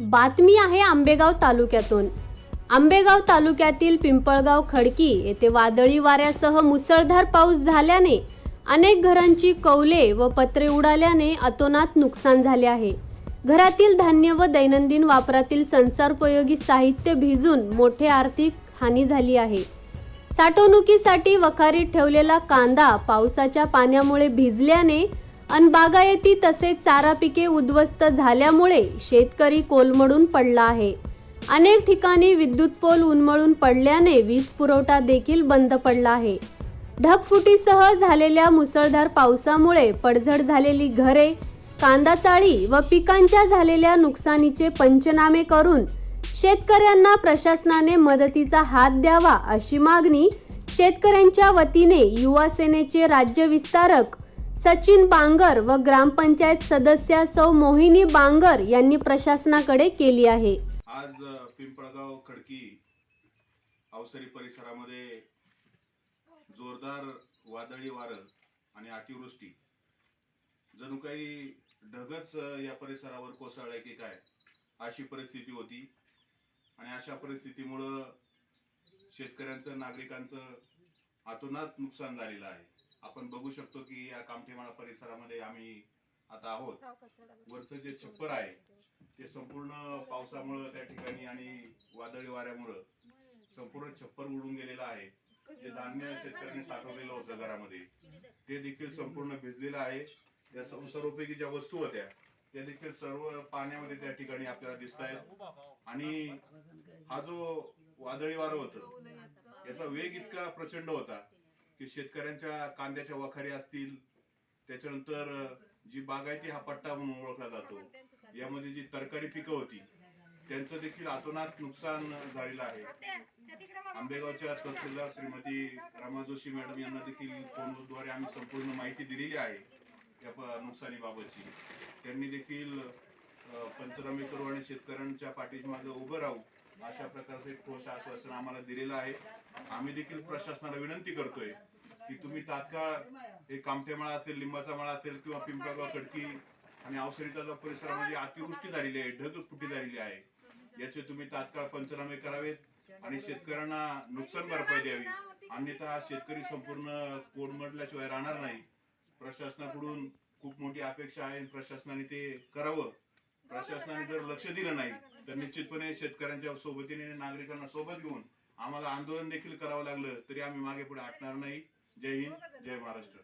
बातमी आहे आंबेगाव तालुक्यातून. आंबेगाव तालुक्यातील पिंपळगाव खडकी येथे वादळी वाऱ्यासह मुसळधार पाऊस झाल्याने अनेक घरांची कौले व पत्रे उडाल्याने अतोनात नुकसान झाले आहे. घरातील धान्य व दैनंदिन वापरातील संसारोपयोगी साहित्य भिजून मोठे आर्थिक हानी झाली आहे. साठवणुकीसाठी वखारीत ठेवलेला कांदा पावसाच्या पाण्यामुळे भिजल्याने अन बागायती तसेच चारा पिके उद्ध्वस्त झाल्यामुळे शेतकरी कोलमडून पडला आहे. अनेक ठिकाणी विद्युत पोल उन्मळून पडल्याने वीज पुरवठा देखील बंद पडला आहे. ढगफुटीसह झालेल्या मुसळधार पावसामुळे पडझड झालेली घरे कांदा चाळी व पिकांच्या झालेल्या नुकसानीचे पंचनामे करून शेतकऱ्यांना प्रशासनाने मदतीचा हात द्यावा अशी मागणी शेतकऱ्यांच्या वतीने युवा सेनेचे राज्य विस्तारक सचिन बांगर व ग्रामपंचायत सदस्या सौ मोहिनी बांगर यांनी प्रशासनाकडे केली आहे. आज पिंपळगाव खडकी अवसरी परिसरामध्ये जोरदार वादळी वारं आणि अतिवृष्टी. जणू काही ढगच या परिसरावर कोसळलाय की काय अशी परिस्थिती होती. आणि अशा परिस्थितीमुळं शेतकऱ्यांचं नागरिकांचं अतोनात नुकसान झालेलं आहे. आपण बघू शकतो की या कामठेमाळा परिसरामध्ये आम्ही आता आहोत. वरचं जे छप्पर आहे ते संपूर्ण पावसामुळं त्या ठिकाणी आणि वादळी वाऱ्यामुळं संपूर्ण छप्पर उडून गेलेलं आहे. जे धान्य शेतकऱ्यांनी साठवलेलं होतं घरामध्ये ते देखील संपूर्ण भिजलेलं आहे. त्या संसारोपयोगी ज्या वस्तू होत्या त्या देखील सर्व पाण्यामध्ये त्या ठिकाणी आपल्याला दिसत आहेत. आणि हा जो वादळी वारं होतं याचा वेग इतका प्रचंड होता की शेतकऱ्यांच्या कांद्याच्या वखारी असतील त्याच्यानंतर जी बागायती हा पट्टा म्हणून ओळखला जातो. यामध्ये जी तरकारी पिकं होती त्यांचं देखील अतोनात नुकसान झालेलं आहे. आंबेगावच्या तहसीलदार श्रीमती रमा जोशी मॅडम यांना देखील फोनद्वारे आम्ही संपूर्ण माहिती दिलेली आहे या नुकसानीबाबतची. त्यांनी देखील पंचनामे करू आणि शेतकऱ्यांच्या पाठीमागे उभं राहू अशा प्रकारचं एक ठोस आश्वासन आम्हाला दिलेलं आहे. आम्ही देखील प्रशासनाला विनंती करतोय की तुम्ही तात्काळ एक कामठेमाळा असेल लिंबाचा माळा असेल किंवा पिंपळगाव खडकी आणि अवसरीचा जो परिसरामध्ये अतिवृष्टी झालेली आहे ढगफुटी झालेली आहे याचे तुम्ही तात्काळ पंचनामे करावेत आणि शेतकऱ्यांना नुकसान भरपाई द्यावी. अन्यथा शेतकरी संपूर्ण कोडमडल्याशिवाय राहणार नाही. प्रशासनाकडून खूप मोठी अपेक्षा आहे प्रशासनाने ते करावं. प्रशासनाने जर लक्ष दिलं नाही तर निश्चितपणे शेतकऱ्यांच्या सोबतीने नागरिकांना सोबत घेऊन आम्हाला आंदोलन देखील करावं लागलं तरी आम्ही मागे पुढे हटणार नाही. जय हिंद जय महाराष्ट्र.